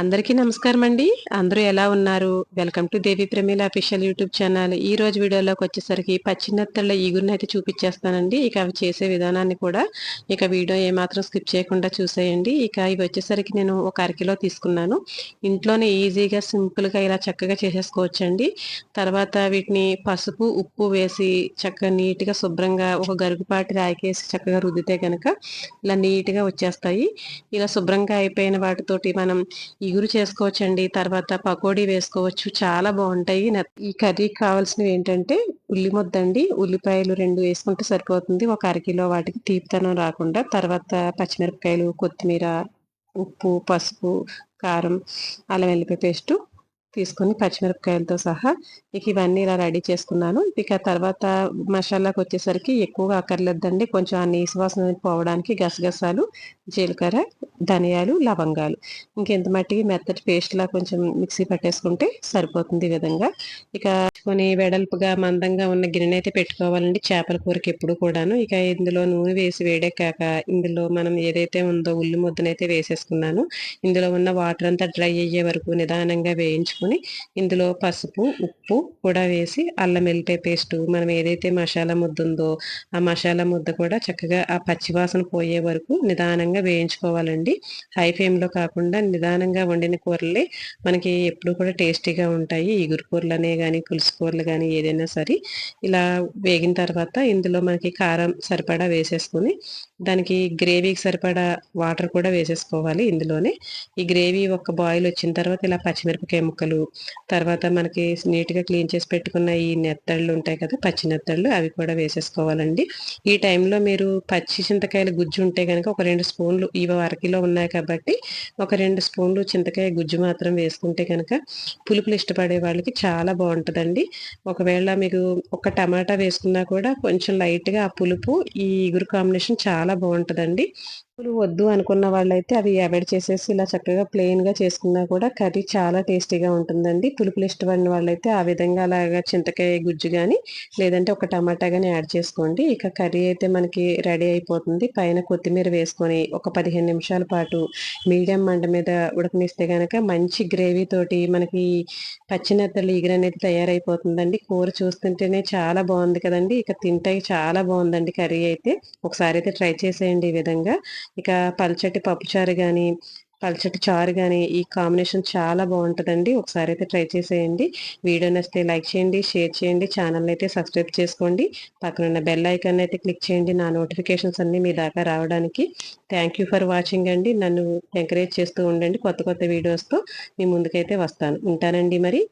అందరికీ నమస్కారం అండి అందరూ ఎలా ఉన్నారు? Welcome to Devi Pramila official YouTube channel. ఈ రోజు వీడియోలోకి వచ్చేసరికి పచ్చినత్తళ్ళ ఈగురిని అయితే చూపించేస్తానండి ఇక అవి చేసే విధానాన్ని కూడా ఇక వీడియో ఏమాత్రం స్కిప్ చేయకుండా చూసేయండి. ఇక ఇవి వచ్చేసరికి నేను ఒక అరకిలో తీసుకున్నాను. ఇంట్లోనే ఈజీగా సింపుల్గా ఇలా చక్కగా చేసేసుకోవచ్చండి. తర్వాత వీటిని పసుపు ఉప్పు వేసి చక్కగా నీట్గా శుభ్రంగా ఒక గరుగుపాటి రాయికేసి చక్కగా రుద్దితే కనుక ఇలా నీట్గా వచ్చేస్తాయి. ఇలా శుభ్రంగా అయిపోయిన వాటితోటి మనం ఇగురు చేసుకోవచ్చండి తర్వాత పకోడీ వేసుకోవచ్చు చాలా బాగుంటాయి. ఈ కర్రీకి కావాల్సినవి ఏంటంటే ఉల్లి ముద్దండి ఉల్లిపాయలు రెండు వేసుకుంటే సరిపోతుంది. ఒక అరకిలో వాటికి తీపితనం రాకుండా తర్వాత పచ్చిమిరపకాయలు కొత్తిమీర ఉప్పు పసుపు కారం అల్లం వెల్లిపాయ పేస్టు తీసుకొని పచ్చిమిరపకాయలతో సహా ఇక ఇవన్నీ ఇలా రెడీ చేసుకున్నాను. ఇక తర్వాత మసాలాకి వచ్చేసరికి ఎక్కువగా అక్కర్లేదండి. కొంచెం ఆ నీసువాసన పోవడానికి గసగసాలు జీలకర్ర ధనియాలు లవంగాలు. ఇంకెంత మట్టికి మెత్తటి పేస్ట్లా కొంచెం మిక్సీ పట్టేసుకుంటే సరిపోతుంది ఈ విధంగా. ఇక కొన్ని వెడల్పుగా మందంగా ఉన్న గిన్నె అయితే పెట్టుకోవాలండి. చేపల కూరకి ఎప్పుడు కూడాను. ఇక ఇందులో నూనె వేసి వేడెక్కాక ఇందులో మనం ఏదైతే ఉందో ఉల్లి ముద్దనైతే వేసేసుకున్నాను. ఇందులో ఉన్న వాటర్ అంతా డ్రై అయ్యే వరకు నిదానంగా వేయించుకుని ఇందులో పసుపు ఉప్పు కూడా వేసి అల్లం వెల్లిపాయ పేస్ట్ మనం ఏదైతే మసాలా ముద్ద ఉందో ఆ మసాలా ముద్ద కూడా చక్కగా ఆ పచ్చివాసన పోయే వరకు నిదానంగా వేయించుకోవాలండి. హై ఫ్లేమ్లో కాకుండా నిదానంగా వండిన కూరలే మనకి ఎప్పుడు కూడా టేస్టీగా ఉంటాయి. ఈగురు అనే కానీ పులుసు కూరలు కానీ ఏదైనా సరే ఇలా వేగిన తర్వాత ఇందులో మనకి కారం సరిపడా వేసేసుకొని దానికి గ్రేవీకి సరిపడా వాటర్ కూడా వేసేసుకోవాలి ఇందులోనే. ఈ గ్రేవీ ఒక బాయిల్ వచ్చిన తర్వాత ఇలా పచ్చిమిరపకాయ ముక్కలు తర్వాత మనకి నీట్గా క్లీన్ చేసి పెట్టుకున్న ఈ నెత్తళ్ళు ఉంటాయి కదా పచ్చి నెత్తళ్ళు అవి కూడా వేసేసుకోవాలండి. ఈ టైంలో మీరు పచ్చి చింతకాయల గుజ్జు ఉంటే కనుక ఒక రెండు స్పూన్లు ఇవి అరకిలో ఉన్నాయి కాబట్టి ఒక రెండు స్పూన్లు చింతకాయ గుజ్జు మాత్రం వేసుకుంటే కనుక పులుపులు ఇష్టపడే వాళ్ళకి చాలా బాగుంటుందండి. ఒకవేళ మీకు ఒక టమాటా వేసుకున్నా కూడా కొంచెం లైట్గా ఆ పులుపు ఈ ఇగురు కాంబినేషన్ చాలా బాగుంటుందండి. పులుపు వద్దు అనుకున్న వాళ్ళైతే అవి అవాయిడ్ చేసేసి ఇలా చక్కగా ప్లెయిన్గా చేసుకున్నా కూడా కర్రీ చాలా టేస్టీగా ఉంటుందండి. పులుపులు ఇష్టపడిన వాళ్ళైతే ఆ విధంగా అలాగా చింతకాయ గుజ్జు కానీ లేదంటే ఒక టమాటా కానీ యాడ్ చేసుకోండి. ఇక కర్రీ అయితే మనకి రెడీ అయిపోతుంది. పైన కొత్తిమీర వేసుకొని ఒక పదిహేను నిమిషాల పాటు మీడియం మంట మీద ఉడకనిస్తే కనుక మంచి గ్రేవీ తోటి మనకి పచ్చినత్తలు ఈగర అనేది తయారైపోతుందండి. కూర చూస్తుంటేనే చాలా బాగుంది కదండి. ఇక తింటే చాలా బాగుందండి కర్రీ అయితే. ఒకసారి అయితే ట్రై చేసేయండి ఈ విధంగా. ఇక పల్చటి పప్పుచారు కానీ పల్చటి చారు కానీ ఈ కాంబినేషన్ చాలా బాగుంటుందండి ఒకసారి అయితే ట్రై చేసేయండి. వీడియో నచ్చితే లైక్ చేయండి షేర్ చేయండి ఛానల్ అయితే సబ్స్క్రైబ్ చేసుకోండి. పక్కన ఉన్న బెల్ ఐకాన్ అయితే క్లిక్ చేయండి. నా నోటిఫికేషన్స్ అన్నీ మీ దాకా రావడానికి. థ్యాంక్ యూ ఫర్ వాచింగ్ అండి. నన్ను ఎంకరేజ్ చేస్తూ ఉండండి కొత్త కొత్త వీడియోస్తో. మీ ముందుకైతే వస్తాను. ఉంటానండి మరి.